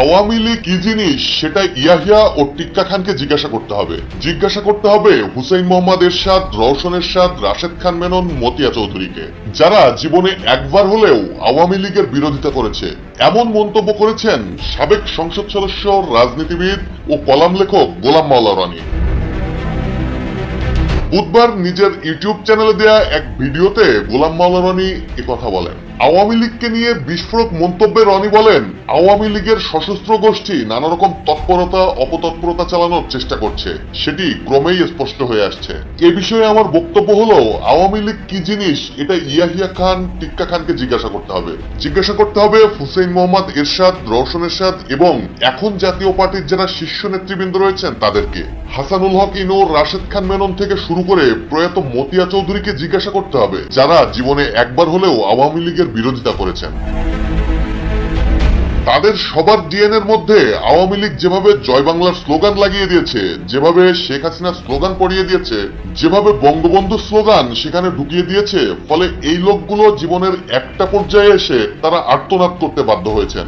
আওয়ামী লীগ কি জিনিস সেটা ইয়াহিয়া ও টিক্কা খানকে জিজ্ঞাসা করতে হবে। জিজ্ঞাসা করতে হবে হুসেইন মোহাম্মদ এরশাদ, রওশন এরশাদ, রাশেদ খান মেনন, মতিয়া চৌধুরীকে। যারা জীবনে একবার হলেও আওয়ামী লীগের বিরোধিতা করেছে, এমন মন্তব্য করেছেন সাবেক সংসদ সদস্য, রাজনীতিবিদ ও কলাম লেখক গোলাম মাওলা রনি। বুধবার নিজের ইউটিউব চ্যানেলে দেয়া এক ভিডিওতে গোলাম মাওলা রনি কথা বলেন। আওয়ামী লীগকে নিয়ে বিস্ফোরক মন্তব্যে রনি বলেন, আওয়ামী লীগের সশস্ত্র গোষ্ঠী নানা রকম তৎপরতা, অপতৎপরতা চালানোর চেষ্টা করছে। সেটি ক্রমেই স্পষ্ট হয়ে আসছে। এ বিষয়ে আমার বক্তব্য হলো, আওয়ামী লীগ কি জিনিস, এটা ইয়াহিয়া খান, টিক্কা খানকে জিজ্ঞাসা করতে হবে। জিজ্ঞাসা করতে হবে হুসেইন মোহাম্মদ এরশাদ, রওশন এরশাদ এবং এখন জাতীয় পার্টির যারা শীর্ষ নেতৃবৃন্দ রয়েছেন তাদেরকে। হাসানুল হক ইনুর রাশেদ খান মেনন থেকে শুরু করে প্রয়াত মতিয়া চৌধুরীকে জিজ্ঞাসা করতে হবে, যারা জীবনে একবার হলেও আওয়ামী লীগের বিরোধিতা করেছেন। তাদের সবার ডিএনএর মধ্যে আওয়ামী লীগ যেভাবে জয় বাংলার স্লোগান লাগিয়ে দিয়েছে, যেভাবে শেখ হাসিনার স্লোগান পড়িয়ে দিয়েছে, যেভাবে বঙ্গবন্ধু স্লোগান সেখানে ঢুকিয়ে দিয়েছে, ফলে এই লোকগুলো জীবনের একটা পর্যায়ে এসে তারা আর্তনাদ করতে বাধ্য হয়েছেন।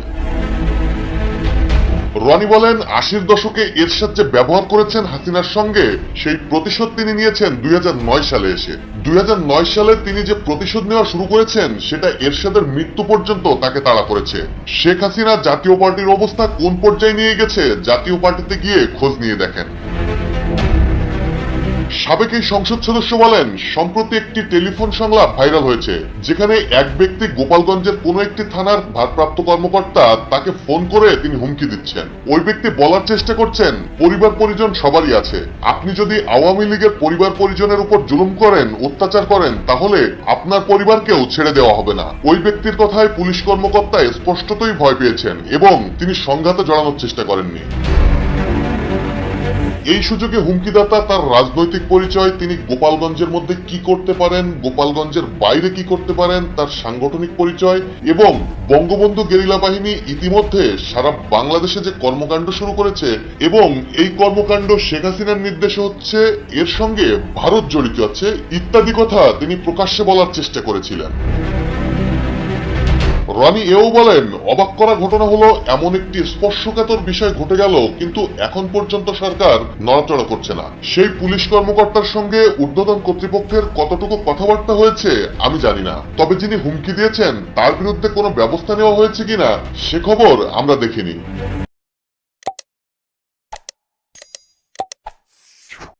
রনি বলেন, আশির দশকে এরশাদ যে ব্যবহার করেছেন হাসিনার সঙ্গে, সেই প্রতিশোধ তিনি নিয়েছেন দুই হাজার নয় সালে এসে। দুই হাজার নয় সালে তিনি যে প্রতিশোধ নেওয়া শুরু করেছেন, সেটা এরশাদের মৃত্যু পর্যন্ত তাকে তাড়া করেছে। শেখ হাসিনা জাতীয় পার্টির অবস্থা কোন পর্যায়ে নিয়ে গেছে, জাতীয় পার্টিতে গিয়ে খোঁজ নিয়ে দেখেন। সাবেক এই সংসদ সদস্য বলেন, সম্প্রতি একটি টেলিফোন সংলাপ ভাইরাল হয়েছে, যেখানে এক ব্যক্তি গোপালগঞ্জের কোন একটি থানার ভারপ্রাপ্ত কর্মকর্তা তাকে ফোন করে তিনি হুমকি দিচ্ছেন। ওই ব্যক্তি বলার চেষ্টা করছেন, পরিবার পরিজন সবারই আছে। আপনি যদি আওয়ামী লীগের পরিবার পরিজনের উপর জুলুম করেন, অত্যাচার করেন, তাহলে আপনার পরিবারকেও ছেড়ে দেওয়া হবে না। ওই ব্যক্তির কথায় পুলিশ কর্মকর্তা স্পষ্টতই ভয় পেয়েছেন এবং তিনি সংঘাতে জড়ানোর চেষ্টা করেননি। এই সুযোগে হুমকিদাতা তার রাজনৈতিক পরিচয়, তিনি গোপালগঞ্জের মধ্যে কি করতে পারেন, গোপালগঞ্জের বাইরে কি করতে পারেন, তার সাংগঠনিক পরিচয় এবং বঙ্গবন্ধু গেরিলা বাহিনী ইতিমধ্যে সারা বাংলাদেশে যে কর্মকাণ্ড শুরু করেছে এবং এই কর্মকাণ্ড শেখ হাসিনার নির্দেশে হচ্ছে, এর সঙ্গে ভারত জড়িত আছে ইত্যাদি কথা তিনি প্রকাশ্যে বলার চেষ্টা করেছিলেন। রনি এও বলেন, অবাক করা ঘটনা হলো, এমন একটি স্পর্শকাতর বিষয় ঘটে গেল, কিন্তু এখন পর্যন্ত সরকার নড়াচড়া করছে না। সেই পুলিশ কর্মকর্তার সঙ্গে ঊর্ধ্বতন কর্তৃপক্ষের কতটুকু কথাবার্তা হয়েছে, আমি জানি না। তবে যিনি হুমকি দিয়েছেন, তার বিরুদ্ধে কোনো ব্যবস্থা নেওয়া হয়েছে কিনা, সে খবর আমরা দেখিনি।